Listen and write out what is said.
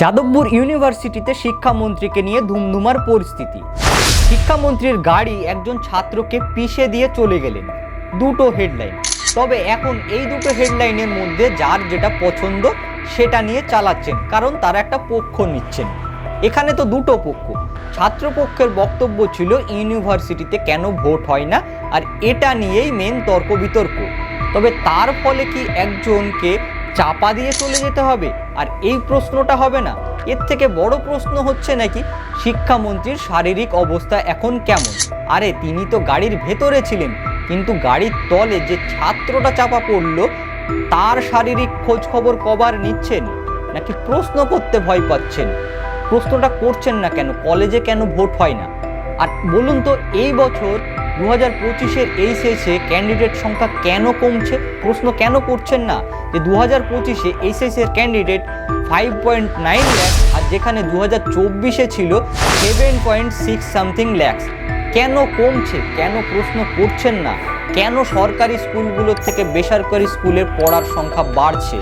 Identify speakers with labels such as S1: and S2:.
S1: যাদবপুর ইউনিভার্সিটিতে শিক্ষামন্ত্রীকে নিয়ে ধুমধুমার পরিস্থিতি। শিক্ষামন্ত্রীর গাড়ি একজন ছাত্রকে পিষে দিয়ে চলে গেলেন। দুটো হেডলাইন। তবে এখন এই দুটো হেডলাইনের মধ্যে যার যেটা পছন্দ, সেটা নিয়ে চালাচ্ছেন, কারণ তারা একটা পক্ষ নিচ্ছেন। এখানে তো দুটো পক্ষ। ছাত্রপক্ষের বক্তব্য ছিল, ইউনিভার্সিটিতে কেন ভোট হয় না? আর এটা নিয়েই মেন তর্ক বিতর্ক। তবে তার ফলে কি একজনকে চাপা দিয়ে চলে যেতে হবে, আর এই প্রশ্নটা হবে না। এর থেকে বড় প্রশ্ন হচ্ছে নাকি, শিক্ষামন্ত্রীর শারীরিক অবস্থা এখন কেমন? আরে, তিনি তো গাড়ির ভেতরে ছিলেন, কিন্তু গাড়ির তলে যে ছাত্রটা চাপা পড়ল, তার শারীরিক খোঁজ খবর কবার নিচ্ছেন? নাকি প্রশ্ন করতে ভয় পাচ্ছেন? প্রশ্নটা করছেন না কেন? কলেজে কেন ভোট হয় না? আর বলুন তো, এই বছর দু হাজার পঁচিশের এই শেষে ক্যান্ডিডেট সংখ্যা কেন কমছে? প্রশ্ন কেন করছেন না? যে দু হাজার পঁচিশে এইচএসের candidate five point nine lakhs আর যেখানে দু হাজার চব্বিশে ছিল seven point six something lakhs কেন কমছে? কেন প্রশ্ন করছেন না? কেন সরকারি স্কুলগুলোর থেকে বেসরকারি স্কুলের পড়ার সংখ্যা বাড়ছে?